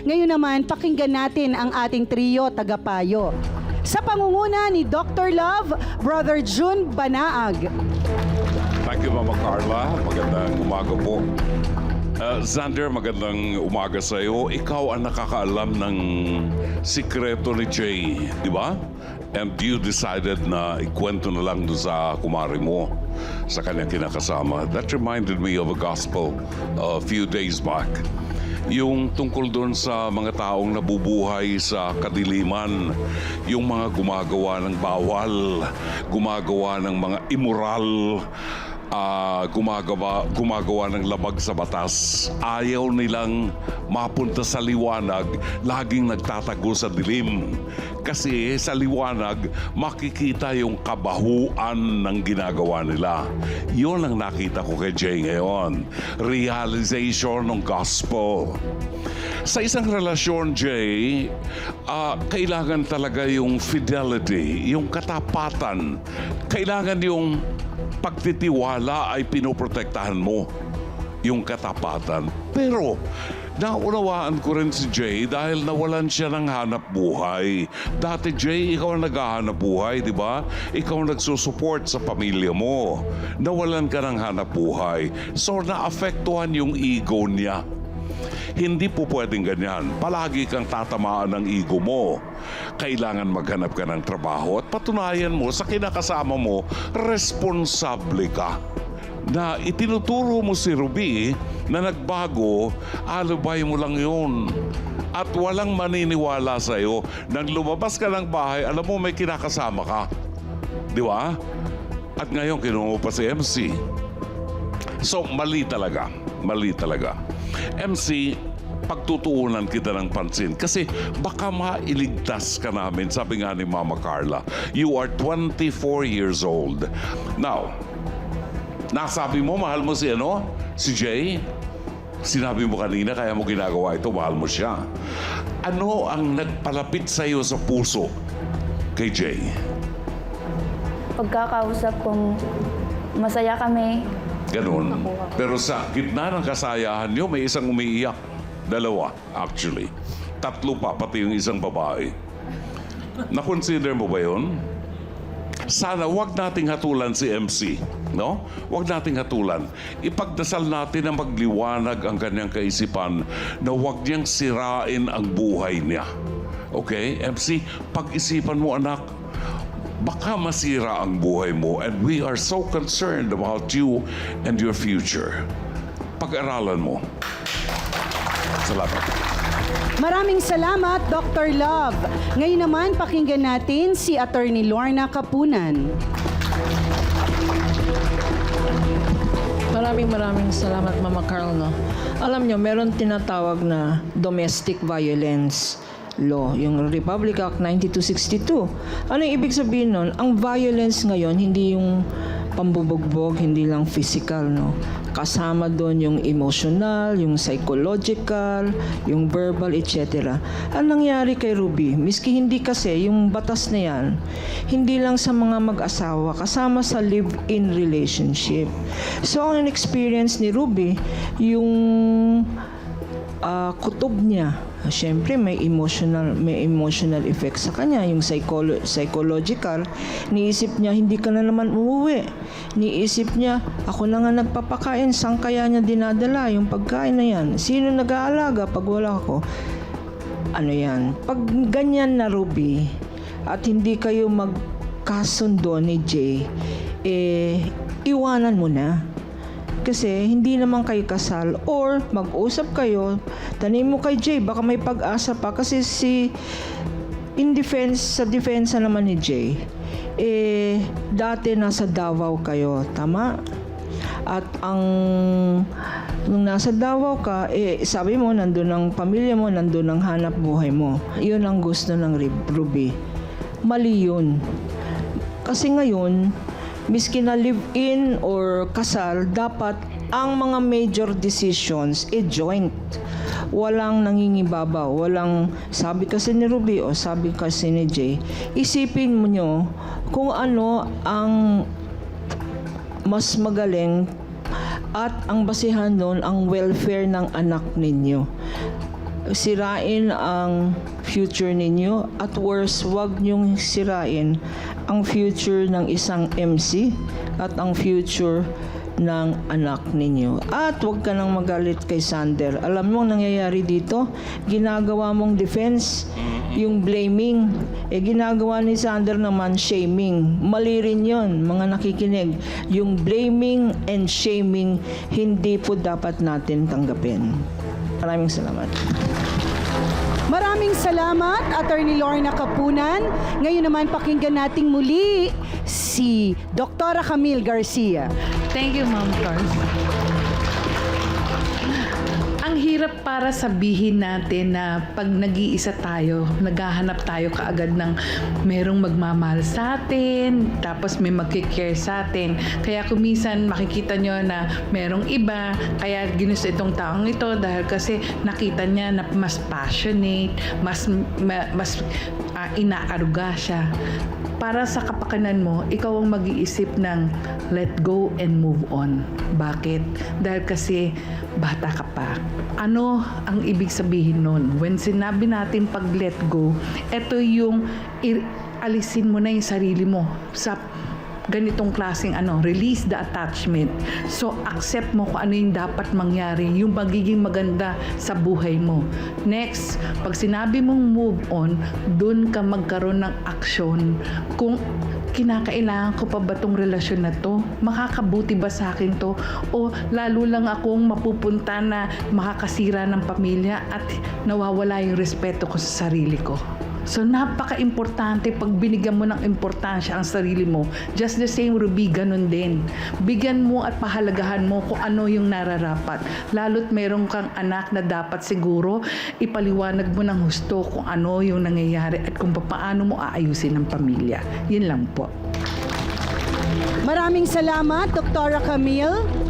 Ngayon naman, pakinggan natin ang ating trio tagapayo. Sa pangunguna ni Dr. Love, Brother June Banaag. Thank you, Mama Carla. Magandang umaga po. Uh, Xander, magandang umaga sa iyo. Ikaw ang nakakaalam ng sikreto ni Jay, di ba? And you decided na ikwento na lang doon sa kumari mo sa kanyang kinakasama. That reminded me of a gospel a few days back. Yung tungkol doon sa mga taong nabubuhay sa kadiliman, yung mga gumagawa ng bawal, gumagawa ng mga immoral, ah, gumagawa, gumagawa ng labag sa batas. Ayaw nilang mapunta sa liwanag, laging nagtatago sa dilim. Kasi sa liwanag, makikita yung kabahuan ng ginagawa nila. Yun ang nakita ko kay Jay ngayon. Realization ng gospel. Sa isang relasyon, Jay, ah, kailangan talaga yung fidelity, yung katapatan. Kailangan yung pagtitiwala ay pinoprotektahan mo yung katapatan. Pero, naunawaan ko rin si Jay dahil nawalan siya ng hanap buhay. Dati, Jay, ikaw ang naghahanap buhay, di ba? Ikaw ang nagsusupport sa pamilya mo. Nawalan ka ng hanap buhay. So, naapektuhan yung ego niya. Hindi po pwedeng ganyan. Palagi kang tatamaan ng ego mo. Kailangan maghanap ka ng trabaho at patunayan mo sa kinakasama mo, responsable ka. Na itinuturo mo si Ruby na nagbago, alibay mo lang yun. At walang maniniwala sa'yo. Nang lumabas ka ng bahay, alam mo may kinakasama ka. Di ba? At ngayon, kinuha pa si MC. So, mali talaga. Mali talaga. MC, pagtutuunan kita ng pansin. Kasi baka mailigtas ka namin. Sabi nga ni Mama Carla, you are 24 years old. Now, nasabi mo, mahal mo si ano? Si Jay? Sinabi mo kanina, kaya mo ginagawa ito, mahal mo siya. Ano ang nagpalapit sa iyo sa puso kay Jay? Pagkakausap kong masaya kami, Ganun. Pero sa gitna ng kasayahan nyo, may isang umiiyak. Dalawa, actually. Tatlo pa, pati yung isang babae. Na-consider mo ba yun? Sana wag nating hatulan si MC, no? Wag nating hatulan. Ipagdasal natin na magliwanag ang kanyang kaisipan na wag niyang sirain ang buhay niya. Okay? MC, pag-isipan mo anak, baka masira ang buhay mo and we are so concerned about you and your future. Pag-aralan mo. Salamat. Maraming salamat, Dr. Love. Ngayon naman, pakinggan natin si Attorney Lorna Kapunan. Maraming maraming salamat, Mama Carl. No? Alam nyo, meron tinatawag na domestic violence law, yung Republic Act 9262. Ano yung ibig sabihin nun? Ang violence ngayon, hindi yung pambubugbog, hindi lang physical, no? Kasama doon yung emotional, yung psychological, yung verbal, etc. Ang nangyari kay Ruby, miski hindi kasi yung batas na yan, hindi lang sa mga mag-asawa, kasama sa live-in relationship. So, ang experience ni Ruby, yung ah, kutob niya. Siyempre, may emotional, may emotional effect sa kanya. Yung psycholo- psychological, niisip niya, hindi ka na naman umuwi. Niisip niya, ako na nga nagpapakain, saan kaya niya dinadala yung pagkain na yan? Sino nag-aalaga pag wala ako? Ano yan? Pag ganyan na, Ruby, at hindi kayo magkasundo ni Jay, eh, iwanan mo na. Kasi hindi naman kayo kasal or mag-usap kayo, tanim mo kay Jay, baka may pag-asa pa kasi si in defense sa depensa naman ni Jay, eh dati nasa Davao kayo, tama? At ang nung nasa Davao ka, eh sabi mo nandun ang pamilya mo, nandun ang hanap buhay mo. 'Yun ang gusto ng Ruby. Mali 'yun. Kasi ngayon, miski na live-in or kasal, dapat ang mga major decisions e joint. Walang nangingibabaw, walang sabi kasi ni Ruby o sabi kasi ni Jay, isipin mo nyo kung ano ang mas magaling at ang basihan doon ang welfare ng anak ninyo. Sirain ang future ninyo at worse, wag niyong sirain ang future ng isang MC at ang future ng anak ninyo. At huwag ka nang magalit kay Sander. Alam mo ang nangyayari dito? Ginagawa mong defense, yung blaming. Eh, ginagawa ni Sander naman shaming. Mali rin yun, mga nakikinig. Yung blaming and shaming, hindi po dapat natin tanggapin. Maraming salamat. Maraming salamat, Attorney Lorna Kapunan. Ngayon naman pakinggan nating muli si Dr. Camille Garcia. Thank you, Ma'am Carl. Ang hirap para sabihin natin na pag nag-iisa tayo, naghahanap tayo kaagad ng merong magmamahal sa atin, tapos may magkikare sa atin. Kaya kumisan makikita nyo na merong iba, kaya ginusto itong taong ito dahil kasi nakita niya na mas passionate, mas, ma- mas ah, inaaruga siya para sa kapakanan mo, ikaw ang mag-iisip ng let go and move on. Bakit? Dahil kasi bata ka pa. Ano ang ibig sabihin nun? When sinabi natin pag let go, ito yung alisin mo na yung sarili mo sa ganitong klaseng ano, release the attachment. So, accept mo kung ano yung dapat mangyari, yung magiging maganda sa buhay mo. Next, pag sinabi mong move on, dun ka magkaroon ng aksyon kung kinakailangan ko pa ba tong relasyon na to? Makakabuti ba sa akin to? O lalo lang akong mapupunta na makakasira ng pamilya at nawawala yung respeto ko sa sarili ko. So, napaka-importante pag binigyan mo ng importansya ang sarili mo. Just the same, Ruby, ganun din. Bigyan mo at pahalagahan mo kung ano yung nararapat. Lalo't meron kang anak na dapat siguro ipaliwanag mo ng husto kung ano yung nangyayari at kung paano mo aayusin ang pamilya. Yun lang po. Maraming salamat, Dr. Camille.